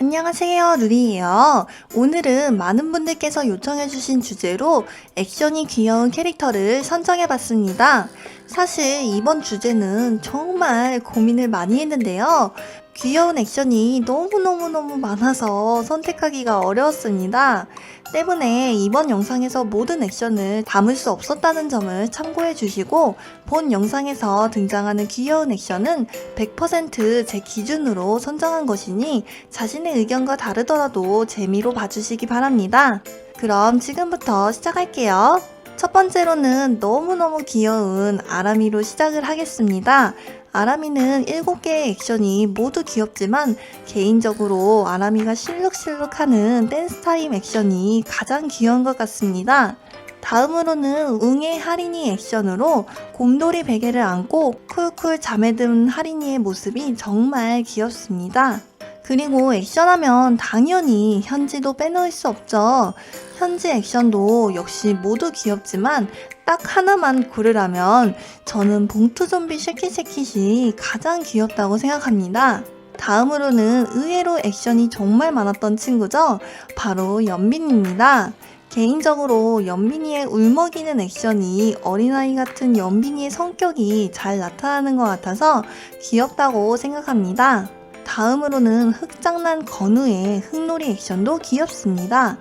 안녕하세요, 루리예요. 오늘은 많은 분들께서 요청해주신 주제로 액션이 귀여운 캐릭터를 선정해봤습니다. 사실 이번 주제는 정말 고민을 많이 했는데요. 귀여운 액션이 너무너무너무 많아서 선택하기가 어려웠습니다. 때문에 이번 영상에서 모든 액션을 담을 수 없었다는 점을 참고해 주시고 본 영상에서 등장하는 귀여운 액션은 100%제 기준으로 선정한 것이니 자신의 의견과 다르더라도 재미로 봐주시기 바랍니다. 그럼 지금부터 시작할게요. 첫 번째로는 너무너무 귀여운 아라미로 시작을 하겠습니다. 아라미는 7개의 액션이 모두 귀엽지만 개인적으로 아라미가 실룩실룩하는 댄스 타임 액션이 가장 귀여운 것 같습니다. 다음으로는 웅의 하리니 액션으로 곰돌이 베개를 안고 쿨쿨 잠에 든 하리니의 모습이 정말 귀엽습니다. 그리고 액션하면 당연히 현지도 빼놓을 수 없죠. 현지 액션도 역시 모두 귀엽지만 딱 하나만 고르라면 저는 봉투 좀비 쉐킷쉐킷이 가장 귀엽다고 생각합니다. 다음으로는 의외로 액션이 정말 많았던 친구죠. 바로 연빈입니다. 개인적으로 연빈이의 울먹이는 액션이 어린아이 같은 연빈이의 성격이 잘 나타나는 것 같아서 귀엽다고 생각합니다. 다음으로는 흑장난 건우의 흙놀이 액션도 귀엽습니다.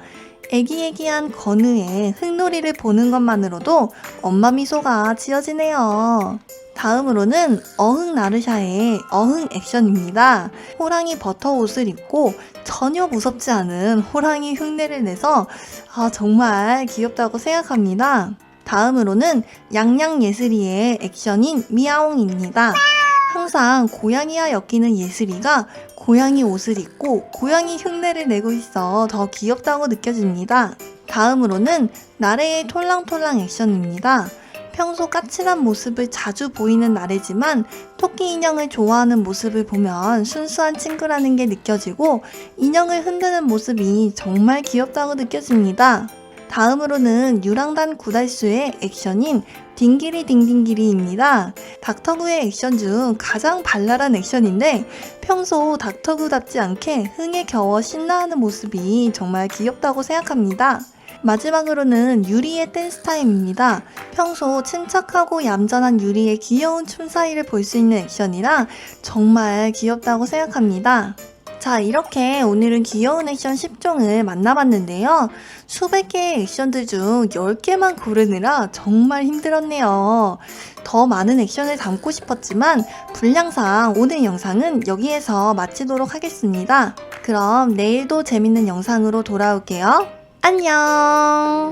애기애기한 건우의 흙놀이를 보는 것만으로도 엄마 미소가 지어지네요. 다음으로는 어흥 나르샤의 어흥 액션입니다. 호랑이 버터 옷을 입고 전혀 무섭지 않은 호랑이 흉내를 내서 아, 정말 귀엽다고 생각합니다. 다음으로는 양양 예슬이의 액션인 미아옹입니다. 항상 고양이와 엮이는 예슬이가 고양이 옷을 입고 고양이 흉내를 내고 있어 더 귀엽다고 느껴집니다. 다음으로는 나래의 톨랑톨랑 액션입니다. 평소 까칠한 모습을 자주 보이는 나래지만 토끼 인형을 좋아하는 모습을 보면 순수한 친구라는 게 느껴지고 인형을 흔드는 모습이 정말 귀엽다고 느껴집니다. 다음으로는 유랑단 구달수의 액션인 딩기리 딩딩기리입니다. 닥터구의 액션 중 가장 발랄한 액션인데 평소 닥터구답지 않게 흥에 겨워 신나하는 모습이 정말 귀엽다고 생각합니다. 마지막으로는 유리의 댄스 타임입니다. 평소 침착하고 얌전한 유리의 귀여운 춤 사이를 볼 수 있는 액션이라 정말 귀엽다고 생각합니다. 자, 이렇게 오늘은 귀여운 액션 10종을 만나봤는데요. 수백 개의 액션들 중 10개만 고르느라 정말 힘들었네요. 더 많은 액션을 담고 싶었지만 분량상 오늘 영상은 여기에서 마치도록 하겠습니다. 그럼 내일도 재밌는 영상으로 돌아올게요. 안녕!